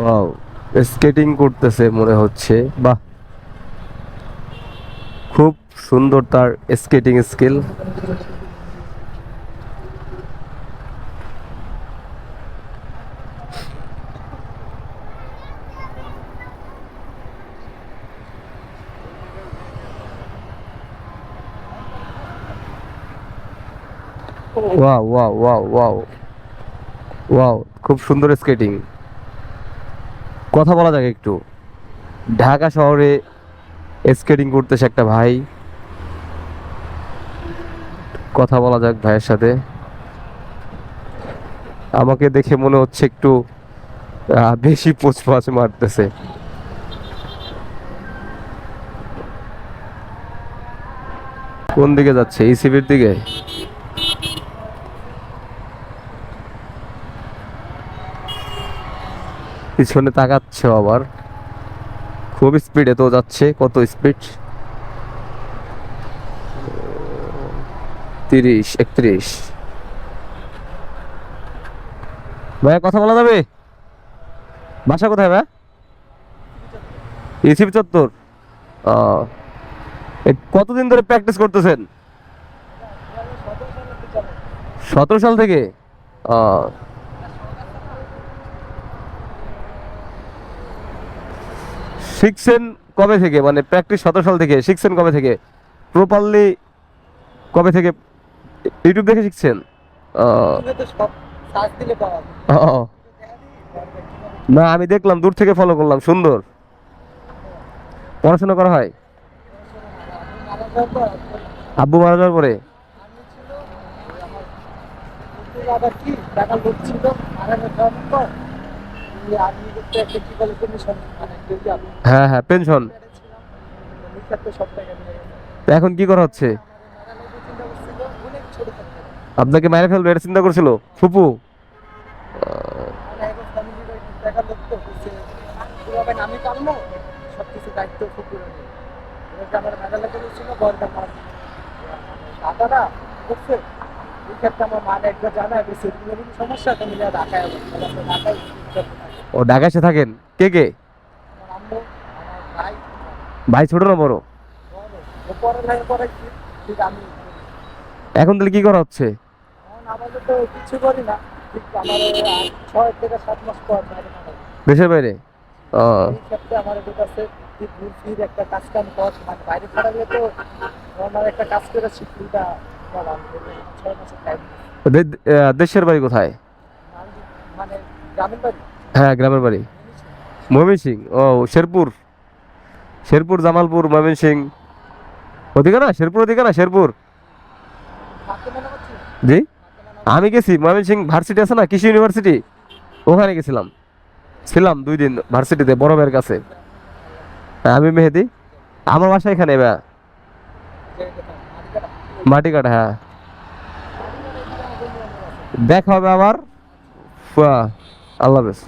Wow skating করতেছে মনে হচ্ছে। বাহ। খুব সুন্দর তার skating skill wow wow wow wow wow খুব সুন্দর স্কেটিং কথা বলা যাক একটু। ঢাকা শহরে স্কেটিং করতেছে একটা ভাই। কথা বলা যাক ভাইয়ের সাথে। আমাকে দেখে মনে হচ্ছে একটু বেশি পোচ পাচ মারতেছে। কোন দিকে যাচ্ছে? ইসিবির দিকে? পিছনে তাকাচ্ছে আবার। খুব স্পিডে তো যাচ্ছে, কত স্পিড তিরিশ, একত্রিশ। ভাইয়া, কথা বলা যাবে? বাসা কোথায় ভাই ইসিবি চত্বর। কতদিন ধরে প্র্যাকটিস করতেছেন? সতেরো সাল থেকে। শিখছেন কবে থেকে? মানে প্র্যাকটিস সতেরো সাল থেকে শিখছেন কবে থেকে? প্রপারলি কবে থেকে? ইউটিউব দেখে শিখছেন? না, আমি দেখলাম, দূর থেকে ফলো করলাম, সুন্দর। পড়াশোনা করা হয়? আব্বু মারা যাওয়ার পরে? বাবা কি টাকা হ্যাঁ হ্যাঁ পেনশন এখন কি করা হচ্ছে? আপনাকে মেরে ফেলবে এটা চিন্তা করছিল? ফুপু? আমার মা একবার জানায় যে সমস্যা তুমি ঢাকায় ঢাকায়। ও ঢাকায় এসে থাকেন? কে কে? ভাই ছোট না বড়? এখন তাহলে কি করা হচ্ছে। দেশের বাইরে? একটা কাজ কাম কর বাইরে পাঠালে তো একটা কাজ করে দেশের বাড়ি কোথায়? মানে গ্রামীণ বাড়ি। হ্যাঁ গ্রামের বাড়ি। ময়মনসিং ও, শেরপুর। শেরপুর, জামালপুর ময়মনসিং ওদিকে না? শেরপুর ওদিকে না? শেরপুর। জি? আমি গেছি ময়মনসিং ভার্সিটি আছে না? কৃষি ইউনিভার্সিটি? ওখানে গেছিলাম। ছিলাম দুই দিন ভার্সিটিতে, বড় ভাইয়ের কাছে। আমি মেহেদি। আমার বাসা এখানে বা মাটি কাটা হ্যাঁ। দেখা হবে আবার। আল্লাহ হাফেজ।